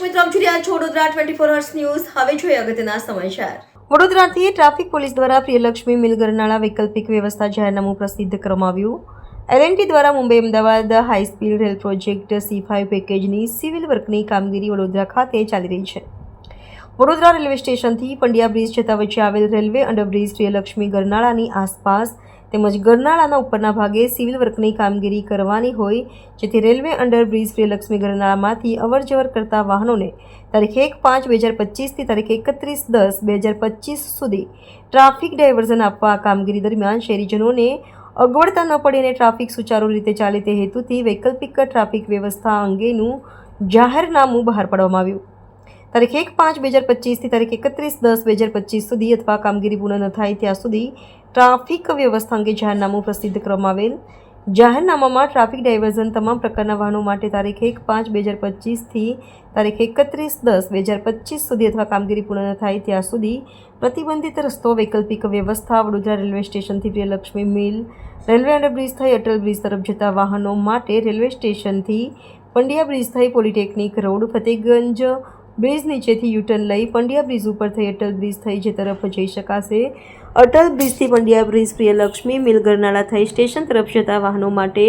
Twenty four news હવે જોઈએ અગત્યના સમાચાર. વડોદરાથી ટ્રાફિક પોલીસ દ્વારા પ્રિયલક્ષ્મી મિલ ગરનાળા વૈકલ્પિક વ્યવસ્થા જાહેરનામું પ્રસિદ્ધ કરવામાં આવ્યું. એલએનટી દ્વારા Mumbai Ahmedabad high speed rail project C five પેકેજની સિવિલ વર્કની કામગીરી વડોદરા ખાતે ચાલી રહી છે. વડોદરા રેલવે સ્ટેશનથી પંડ્યા બ્રિજ જતા વચ્ચે આવેલ રેલવે અંડરબ્રિજ પ્રિયલક્ષ્મી ગરનાળાની આસપાસ તેમજ ગરનાળાના ઉપરના ભાગે સિવિલ વર્કની કામગીરી કરવાની હોય, જેથી રેલવે અંડરબ્રિજ શ્રીલક્ષ્મી ગરનાળામાંથી અવરજવર કરતા વાહનોને તારીખ એક પાંચ બે હજાર પચીસથી તારીખ એકત્રીસ દસ બે હજાર પચીસ સુધી ટ્રાફિક ડાયવર્ઝન આપવા કામગીરી દરમિયાન શહેરીજનોને અગવડતા ન પડે અને ટ્રાફિક સુચારુ રીતે ચાલે તે હેતુથી વૈકલ્પિક ટ્રાફિક વ્યવસ્થા અંગેનું જાહેરનામું બહાર પાડવામાં આવ્યું. તારીખ એક પાંચ બે હજાર પચીસથી તારીખ એકત્રીસ દસ બે હજાર પચીસ સુધી અથવા કામગીરી પૂર્ણ ન થાય ત્યાં સુધી ટ્રાફિક વ્યવસ્થા અંગે જાહેરનામું પ્રસિદ્ધ કરવામાં આવેલ. જાહેરનામામાં ટ્રાફિક ડાયવર્ઝન તમામ પ્રકારના વાહનો માટે તારીખ એક પાંચ બે હજાર પચીસથી તારીખ એકત્રીસ દસ બે હજાર પચીસ સુધી અથવા કામગીરી પૂર્ણ ન થાય ત્યાં સુધી પ્રતિબંધિત રસ્તો, વૈકલ્પિક વ્યવસ્થા, વડોદરા રેલવે સ્ટેશનથી પ્રિયલક્ષ્મી મિલ, રેલવે અંડરબ્રિજ થઈ અટલ બ્રિજ તરફ જતા વાહનો માટે રેલવે સ્ટેશનથી પંડ્યા બ્રિજ થઈ પોલિટેકનિક રોડ ફતેગંજ બ્રિજ નીચેથી યુટર્ન લઈ પંડ્યા બ્રિજ ઉપર થઈ અટલ બ્રિજ થઈ, જે તરફ જઈ શકાશે. અટલ બ્રિજથી પંડ્યા બ્રિજ પ્રિયલક્ષ્મી મિલ ગરનાળા થઈ સ્ટેશન તરફ જતા વાહનો માટે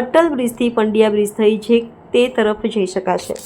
અટલ બ્રિજથી પંડ્યા બ્રિજ થઈ, જે તે તરફ જઈ શકાશે.